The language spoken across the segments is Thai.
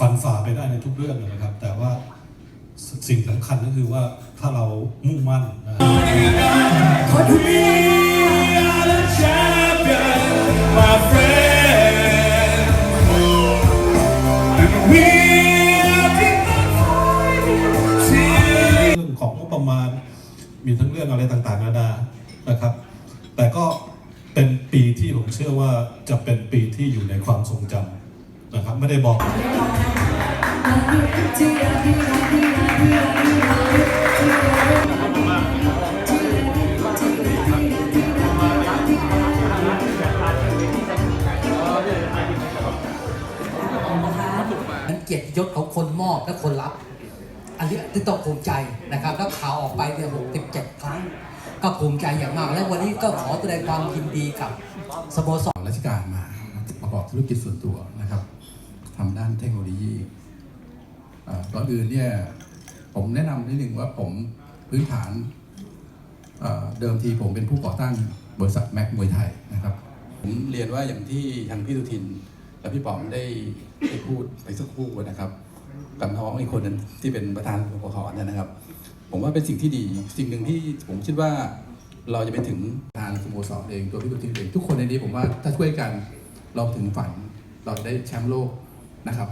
ฟันฝ่าไปได้ในทุกเรื่องเลยนะครับ แต่ว่าสิ่งสำคัญก็คือว่าถ้าเรามุ่งมั่นนะ We are the champions, my friend. And we have been fighting till เรื่องของงบประมาณมีทั้งเรื่องอะไรต่างๆนานา นะครับ แต่ก็เป็นปีที่ผมเชื่อว่าจะเป็นปีที่อยู่ในความทรงจำ นะครับไม่ได้บอกนั้นเกียรติยศของคนมอบและคนรับ อันนี้ที่ต้องภูมิใจนะครับ แล้วข่าวออกไปเนี่ย67 ครั้ง ก็ภูมิใจอย่างมาก และวันนี้ก็ขอแสดงความยินดีกับสโมสรราชการมา ประกอบธุรกิจส่วนตัวนะครับทำด้านเทคโนโลยีเอ่อก่อนอื่นเนี่ยผมแนะนำนิดหนึ่งว่าผมพื้นฐานเดิมทีผมเป็นผู้ก่อตั้งบริษัทแม็กมวยไทยนะครับผมเรียนว่าอย่างที่ทางพี่สุทิน และพี่ป๋อมได้ได้พูดไปสักครู่นะครับกับน้องอีกคนนึงที่เป็นประธานกกขเนี่ยนะครับ ผมว่าเป็นสิ่งที่ดีสิ่งหนึ่งที่ผมคิดว่าเราจะไปถึงทางสโมสรเองตัวพี่สุทินเองทุกคนในนี้ผมว่าถ้าช่วยกัน เราถึงฝันเราจะได้แชมป์โลกนะครับ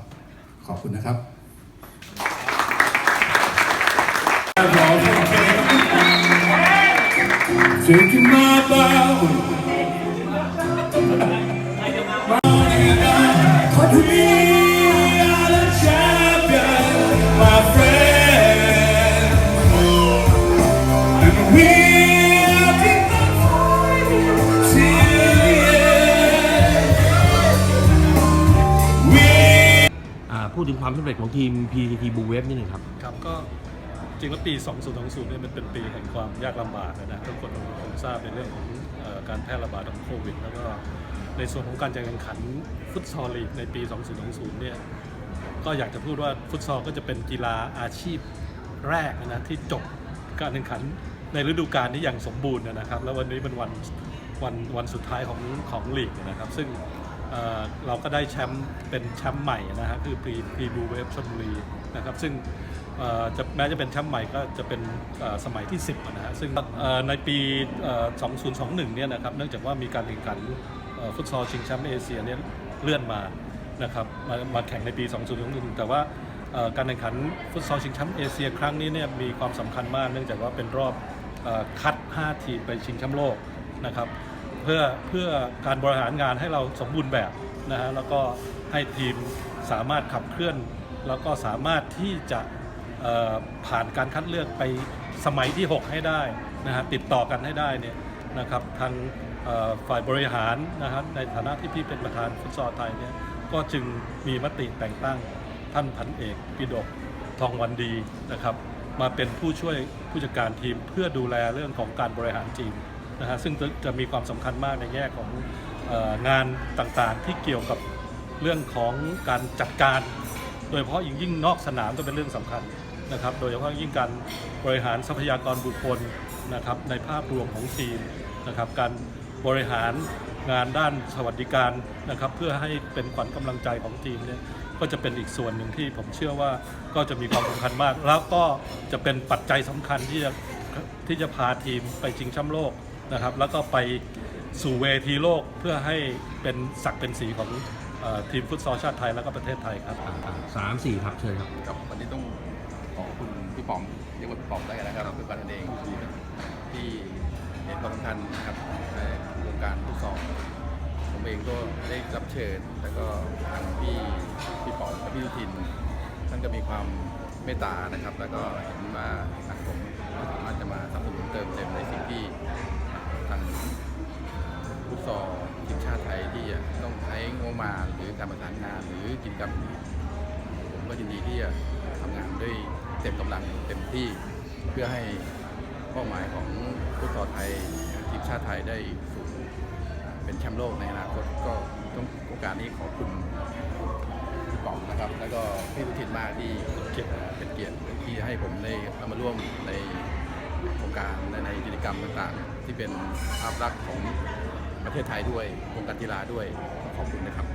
ขอบคุณนะครับ Taking my bow. We ความสำเร็จของทีม PTT Blue Wave นิดหนึ่งครับ ครับก็จริงแล้วปี 2020 เนี่ยมันเป็นปีแห่งความยากลำบากนะนะทุกคนคงทราบในเรื่องของเอ่อการแพร่ระบาดของโควิด แล้วก็ในส่วนของการจัดการแข่งขันฟุตซอลลีกในปี 2020 เนี่ยก็อยากจะพูดว่าฟุตซอลก็จะเป็นกีฬาอาชีพแรกนะที่จบการแข่งขันในฤดูกาลนี้อย่างสมบูรณ์นะครับ แล้ววันนี้เป็นวันวันวันสุดท้ายของของลีกนะครับ ซึ่ง เเราก็ได้แชมป์เป็นแชมป์ใหม่นะฮะคือปีปีบูเวฟชลบุรีนะครับซึ่งจะแม้จะเป็นแชมป์ใหม่ก็จะเป็นสมัยที่ 10นะฮะซึ่งในปี 2021 เนี่ยนะครับเนื่องจากว่ามีการแข่งขันฟุตซอลชิงแชมป์เอเชียเนี่ยเลื่อนมานะครับมามาแข่งในปี 2021 แต่ว่าการแข่งขันฟุตซอลชิงแชมป์เอเชียครั้งนี้เนี่ยมีความสำคัญมาก เนื่องจากว่าเป็นรอบอคัด 5 ทีมไปชิงแชมป์โลกนะครับ เพื่อเพื่อการบริหารงานให้เราสมบูรณ์แบบนะฮะแล้วก็ให้ทีมสามารถขับเคลื่อน แล้วก็สามารถที่จะผ่านการคัดเลือกไปสมัยที่ 6 ให้ได้นะฮะติดต่อกันให้ได้เนี่ยนะครับทางฝ่ายบริหารนะฮะในฐานะที่พี่เป็นประธานฟุตซอลไทยเนี่ยก็จึงมีมติแต่งตั้งท่านพันเอกปิดกทองวันดีนะครับ มาเป็นผู้ช่วยผู้จัดการทีมเพื่อดูแลเรื่องของการบริหารทีม นะฮะซึ่งจะจะมีความสำคัญมากในแง่ของเอองานต่างๆที่เกี่ยวกับเรื่องของการจัดการ โดยเฉพาะยิ่งยิ่งนอกสนามก็เป็นเรื่องสำคัญนะครับ โดยเฉพาะยิ่งการบริหารทรัพยากรบุคคลนะครับในภาพรวมของทีมนะครับการบริหารงานด้านสวัสดิการนะครับเพื่อให้เป็นขวัญกำลังใจของทีมเนี่ยก็จะเป็นอีกส่วนหนึ่งที่ผมเชื่อว่าก็จะมีความสำคัญมาก แล้วก็จะเป็นปัจจัยสำคัญที่จะที่จะพาทีมไปชิงแชมป์โลก นะครับ แล้วก็ไปสู่เวทีโลกเพื่อให้เป็นศักดิ์เป็นสีของเออทีมฟุตซอลชาติไทยแล้วก็ประเทศไทยครับ สามสี่ครับเชิญครับ ครับวันนี้ต้องขอบคุณพี่ป๋อมเรียกว่าพี่ป๋อมได้นะครับคือการเองที่เห็นความสำคัญนะครับในวงการฟุตซอลผมเองก็ได้รับเชิญ แล้วก็ทางพี่พี่ป๋อมกับพี่ยุทินท่านก็มีความเมตตานะครับ แล้วก็เห็นมาทางผมสามารถจะมาสนับสนุนเติมเต็มในสิ่งที่ทาง การประสานงานหรือกิจกรรมผมก็ยินดีที่จะทำงานด้วยเต็มกำลังเต็มที่เพื่อให้เป้าหมายของฟุตซอลไทยทีมชาติไทยได้สู่เป็นแชมป์โลกในอนาคตก็ต้องโอกาสนี้ขอบคุณพี่ป๋องนะครับ แล้วก็พี่สุทินมากที่เป็นเกียรติที่ให้ผมได้เข้ามาร่วมในโครงการและในกิจกรรมต่างๆ ที่เป็นภาพลักษณ์ของประเทศไทยด้วยวงการกีฬาด้วยขอบคุณนะครับ